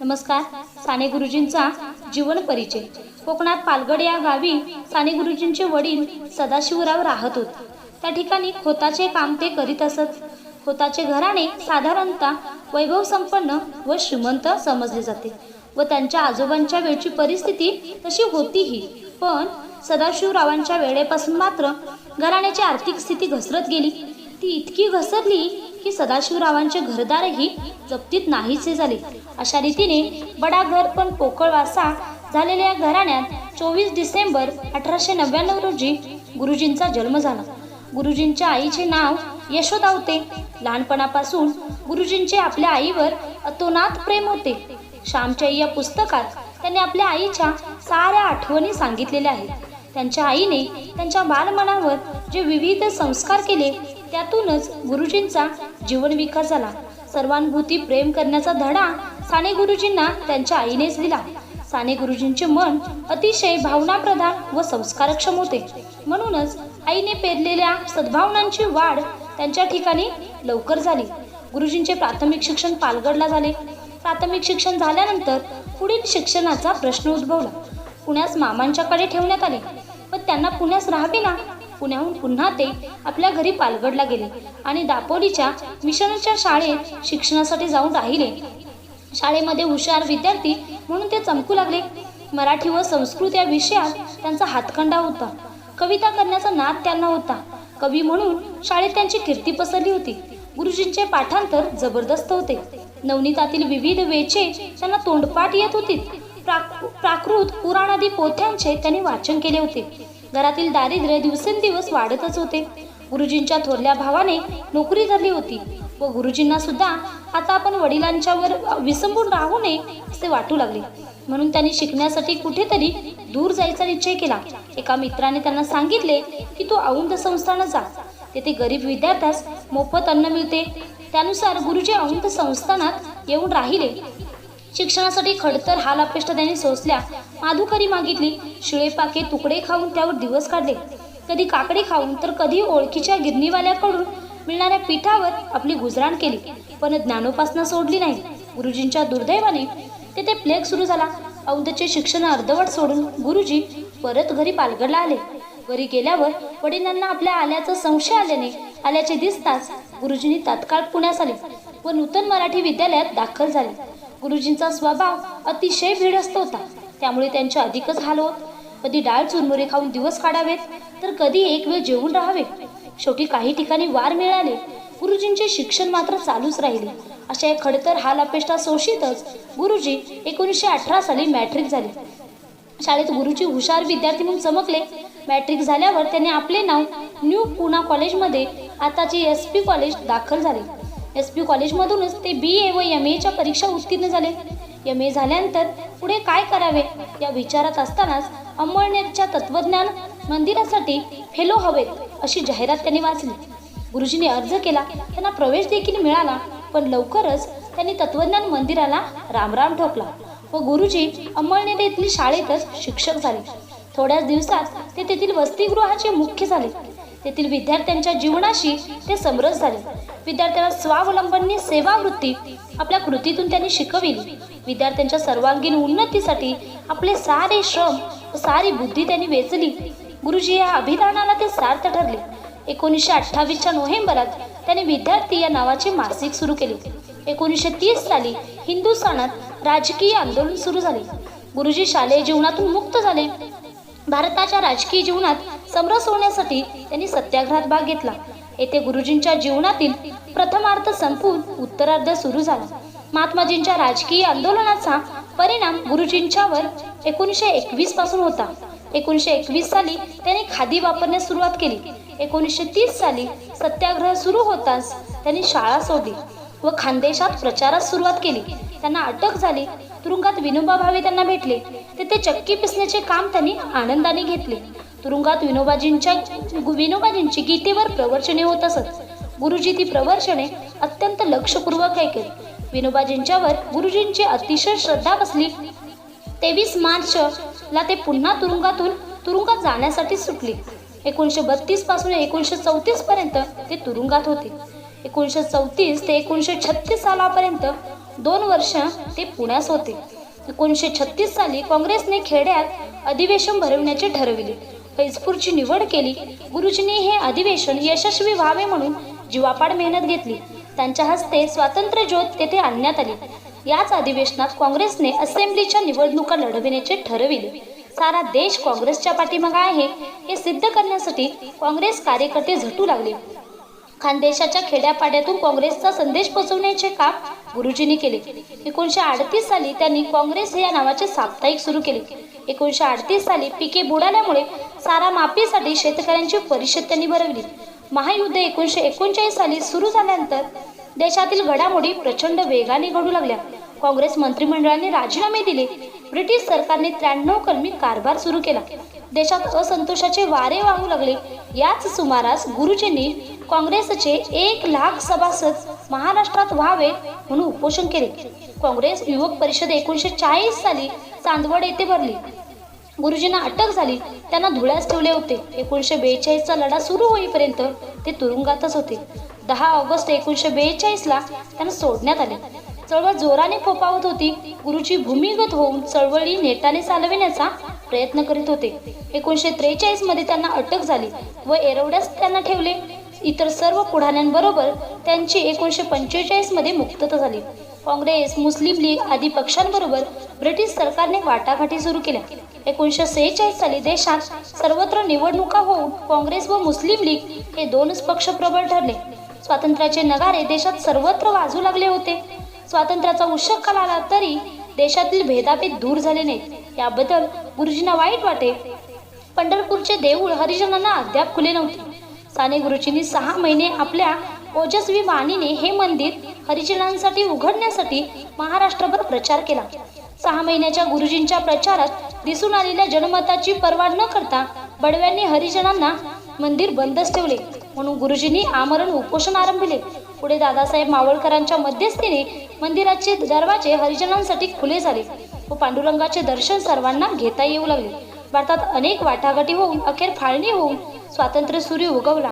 नमस्कार साने गुरुजींचा जीवन परिचय. कोकणात पालगड या गावी साने गुरुजींचे वडील सदाशिवराव राहत होते. त्या ठिकाणी खोताचे काम ते करीत असत. खोताचे घराणे साधारणतः वैभव संपन्न व श्रीमंत समजले जाते व त्यांच्या आजोबांच्या वेळची परिस्थिती तशी होतीही. पण सदाशिवरावांच्या वेळेपासून मात्र घराण्याची आर्थिक स्थिती घसरत गेली. ती इतकी घसरली की सदाशिवरावांचे घरदारही जप्तीत नाहीसे झाले. अशा रीतीने बडा घर पण पोकळवासा झालेल्या या घराण्यात चोवीस डिसेंबर अठराशे नव्याण्णव रोजी गुरुजींचा जन्म झाला. गुरुजींच्या आईचे नाव यशोदा होते. लहानपणापासून गुरुजींचे आपल्या आईवर अतोनात प्रेम होते. श्यामच्या या पुस्तकात त्यांनी आपल्या आईच्या साऱ्या आठवणी सांगितलेल्या आहेत. त्यांच्या आईने त्यांच्या बालमनावर जे विविध संस्कार केले त्यातूनच गुरुजींचा जीवन विकास झाला. सर्वानुभूती प्रेम करण्याचा धडा साने गुरुजींना त्यांच्या आईनेच दिला. साने गुरुजींचे मन अतिशय भावनाप्रधान व संस्कारक्षम होते. म्हणूनच आईने पेरलेल्या सद्भावनांची वाढ त्यांच्या ठिकाणी लवकर झाली. गुरुजींचे प्राथमिक शिक्षण पालगडला झाले. प्राथमिक शिक्षण झाल्यानंतर पुढील शिक्षणाचा प्रश्न उद्भवला. पुण्यास मामांच्याकडे ठेवण्यात आले व त्यांना पुण्यास राहावे ना पुण्याहून पुन्हा ते आपल्या घरी पालगडला गेले आणि दापोलीच्या मिशनच्या शाळेत शिक्षणासाठी जाऊन राहिले. शाळेमध्ये हुशार विद्यार्थी म्हणून ते चमकू लागले. मराठी व संस्कृत या विषयात त्यांचा हातखंडा होता. कविता करण्याचा नाद त्यांना होता. कवी म्हणून शाळेत त्यांची कीर्ती पसरली होती. गुरुजींचे पाठांतर जबरदस्त होते. नवनीतातील विविध वेचे त्यांना तोंडपाठ येत होती प्राकृत पुराणादी पोथ्यांचे त्यांनी वाचन केले होते. घरातील दारिद्र्य दिवसेंदिवस वाढतच होते. गुरुजींच्या थोरल्या भावाने नोकरी धरली होती व गुरुजींना सुद्धा आता आपण वडिलांच्यावर विसंबून राहू नये असे वाटू लागले. म्हणून त्यांनी शिकण्यासाठी कुठेतरी दूर जायचा निश्चय केला. एका मित्राने त्यांना सांगितले की तू औंध संस्थानं जा. तेथे गरीब विद्यार्थ्यास मोफत अन्न मिळते. त्यानुसार गुरुजी औंध संस्थानात येऊन राहिले. शिक्षणासाठी खडतर हाल अपेष्टा त्यांनी सोसल्या. माधुकरी मागितली. शिळेपाके तुकडे खाऊन त्यावर दिवस काढले. कधी काकडी खाऊन तर कधी ओळखीच्या गिरणीवाल्याकडून मिळणाऱ्या पिठावर आपली गुजराण केली. पण ज्ञानोपासना सोडली नाही. गुरुजींच्या दुर्दैवाने तेथे प्लेग सुरू झाला. औंधचे शिक्षण अर्धवट सोडून गुरुजी परत घरी पालघरला आले. घरी गेल्यावर वडिलांना आपल्या आल्याचा संशय आल्याने आल्याचे दिसताच गुरुजींनी तात्काळ पुण्यास आले व नूतन मराठी विद्यालयात दाखल झाले. गुरुजींचा स्वभाव अतिशय भिडस्त होता. त्यामुळे त्यांचे अधिकच हाल होत. कधी डाळ चुरमुरे खाऊन दिवस काढावेत तर कधी एक वेळ जेवून राहावे शेवटी काही ठिकाणी वार मिळाले गुरुजींचे शिक्षण मात्र चालूच राहिले. अशा एक खडतर हाल अपेष्टा सोशीतच गुरुजी एकोणीसशे अठरा साली मॅट्रिक झाले. शाळेत गुरुजी हुशार विद्यार्थी म्हणून चमकले. मॅट्रिक झाल्यावर त्यांनी आपले नाव न्यू पुना कॉलेजमध्ये आताचे एस पी कॉलेज दाखल झाले. एस पी कॉलेजमधूनच ते बी ए व एम एच्या परीक्षा उत्तीर्ण झाले. एम ए झाल्यानंतर पुढे काय करावे या विचारात असतानाच अंमळनेरच्या तत्वज्ञान मंदिरासाठी फेलो हवेत अशी जाहिरात त्यांनी वाचली. गुरुजींनी अर्ज केला त्यांना प्रवेश देखील मिळाला पण लवकरच त्यांनी तत्वज्ञान मंदिराला रामराम ठोकला व गुरुजी अंमळनेर येथील शाळेतच शिक्षक झाले. थोड्याच दिवसात ते तेथील वसतिगृहाचे मुख्य झाले. तेथील विद्यार्थ्यांच्या जीवनाशी ते समरस झाले. विद्यार्थ्यांना स्वावलंबनी सेवावृत्ती आपल्या कृतीतून त्यांनी शिकविली. विद्यार्थ्यांच्या सर्वांगीण उन्नतीसाठी आपले सारे श्रम व सारी बुद्धी त्यांनी वेचली. गुरुजी या अभिधानाला ते सार्थ ठरले. एकोणीसशे अठ्ठावीसच्या नोव्हेंबरात त्यांनी विद्यार्थी या नावाचे मासिक सुरू केले. एकोणीसशे तीस साली हिंदुस्थानात राजकीय आंदोलन सुरू झाले. गुरुजी शालेय जीवनातून मुक्त झाले. भारताच्या राजकीय जीवनात समरस होण्यासाठी त्यांनी सत्याग्रहात भाग घेतला. येथे गुरुजींच्या जीवनातील प्रथमार्थ संपून उत्तरार्ध सुरू झाला. महात्माजींच्या राजकीय आंदोलनाचा परिणाम गुरुजींच्यावर एकोणीसशे एकवीसपासून होता. एकोणीसशे एकवीस साली त्यांनी खादी वापरण्यास सुरुवात केली. एकोणीसशे तीस साली सत्याग्रह सुरू होताच त्यांनी शाळा सोडली व खानदेशात प्रचारास सुरुवात केली. त्यांना अटक झाली. तुरुंगात विनोबा भावे त्यांना भेटले. तेथे चक्की पिसण्याचे काम त्यांनी आनंदाने घेतले. तुरुंगात विनोबाजींच्या विनोबाजींची गीतेवर प्रवचने होत असत. गुरुजी ती प्रवचने अत्यंत लक्षपूर्वक ऐकत. विनोबाजींच्यावर गुरुजींची अतिशय श्रद्धा बसली. तेवीस मार्च ला ते पुन्हा तुरुंगातून तुरुंगात जाण्यासाठी सुटले. एकोणीसशे बत्तीसपासून एकोणीसशे चौतीस पर्यंत ते तुरुंगात होते. एकोणीसशे चौतीस ते एकोणीसशे छत्तीस सालापर्यंत दोन वर्ष ते पुण्यास होते. एकोणीसशे छत्तीस साली काँग्रेसने खेड्यात अधिवेशन भरवण्याचे ठरविले. फैजपूरची निवड केली. गुरुजींनी हे अधिवेशन यशस्वी व्हावे म्हणून जीवापाड मेहनत घेतली. त्यांच्या हस्ते स्वातंत्र्य ज्योत तेथे आणण्यात आली. याच अधिवेशनात काँग्रेसने असेंब्लीच्या निवडणुका लढविण्याचे ठरविले. सारा देश काँग्रेसच्या पाठीमागा आहे हे सिद्ध करण्यासाठी काँग्रेस कार्यकर्ते झटू लागले. खानदेशाच्या खेड्यापाड्यातून काँग्रेसचा संदेश पोहोचवण्याचे काम गुरुजींनी केले. एकोणीसशे अडतीस साली त्यांनी काँग्रेस या नावाचे साप्ताहिक सुरू केले. एकोणीसशे अडतीस साली पिके बुडाल्यामुळे सारा माफीसाठी शेतकऱ्यांची परिषद त्यांनी भरवली. महायुद्ध एकोणीसशे एकोणचाळीस साली सुरू झाल्यानंतर देशातील घडामोडी प्रचंड वेगाने घडू लागल्या. काँग्रेस मंत्रिमंडळाने राजीनामे दिले. ब्रिटिश सरकारने त्र्याण्णव कलमी कारभार सुरू केला. देशात असंतोषाचे वारे वाहू लागले. याच सुमारास गुरुजींनी काँग्रेसचे एक लाख सभासद महाराष्ट्रात व्हावे म्हणून उपोषण केले. काँग्रेस युवक परिषद एकोणीसशे चाळीस साली चांदवड येथे भरली. गुरुजींना अटक झाली. त्यांना धुळ्यास ठेवले होते. एकोणीसशे बेचाळीसचा लढा सुरू होईपर्यंत ते तुरुंगातच होते. दहा ऑगस्ट एकोणीसशे बेचाळीसला त्यांना सोडण्यात आले. चळवळ जोराने फोपावत होती. गुरुजी भूमिगत होऊन चळवळी नेटाने चालविण्याचा प्रयत्न करीत होते. एकोणीसशे त्रेचाळीसमध्ये त्यांना अटक झाली व एरवड्यास त्यांना ठेवले. इतर सर्व पुढाऱ्यांबरोबर त्यांची एकोणीसशे पंचेचाळीसमध्ये मुक्तता झाली. काँग्रेस मुस्लिम लीग आदी पक्षांबरोबर ब्रिटिश सरकारने वाटाघाटी सुरू केल्या. एकोणीसशे सेहेचाळीस साली देशात सर्वत्र निवडणुका होऊन काँग्रेस व मुस्लिम लीग हे दोनच पक्ष प्रबळ ठरले. स्वातंत्र्याचे नगारे देशात सर्वत्र वाजू लागले होते. स्वातंत्र्याचा उल्लेख काल आला तरी देशातील भेदाभेद दूर झाले नाहीत. याबद्दल गुरुजींना वाईट वाटे. पंढरपूरचे देऊळ हरिजनांना अद्याप खुले नव्हते. साने गुरुजींनी सहा महिने आपल्या ओजस्वी वाणीने हे मंदिर हरिजनांसाठी उघडण्यासाठी महाराष्ट्रभर प्रचार केला. सहा महिन्याच्या गुरुजींच्या प्रचारात दिसून आलेल्या जनमताची पर्वा न करता बडव्यांनी हरिजनांना मंदिर बंदच ठेवले. म्हणून गुरुजींनी आमरण उपोषण आरंभिले. पुढे दादासाहेब मावळकरांच्या मध्यस्थीने मंदिराचे दरवाजे हरिजनांसाठी खुले झाले. व पांडुरंगाचे दर्शन सर्वांना घेता येऊ लागले. भारतात अनेक वाटाघाटी होऊन अखेर फाळणी होऊन स्वातंत्र्य सूर्य उगवला.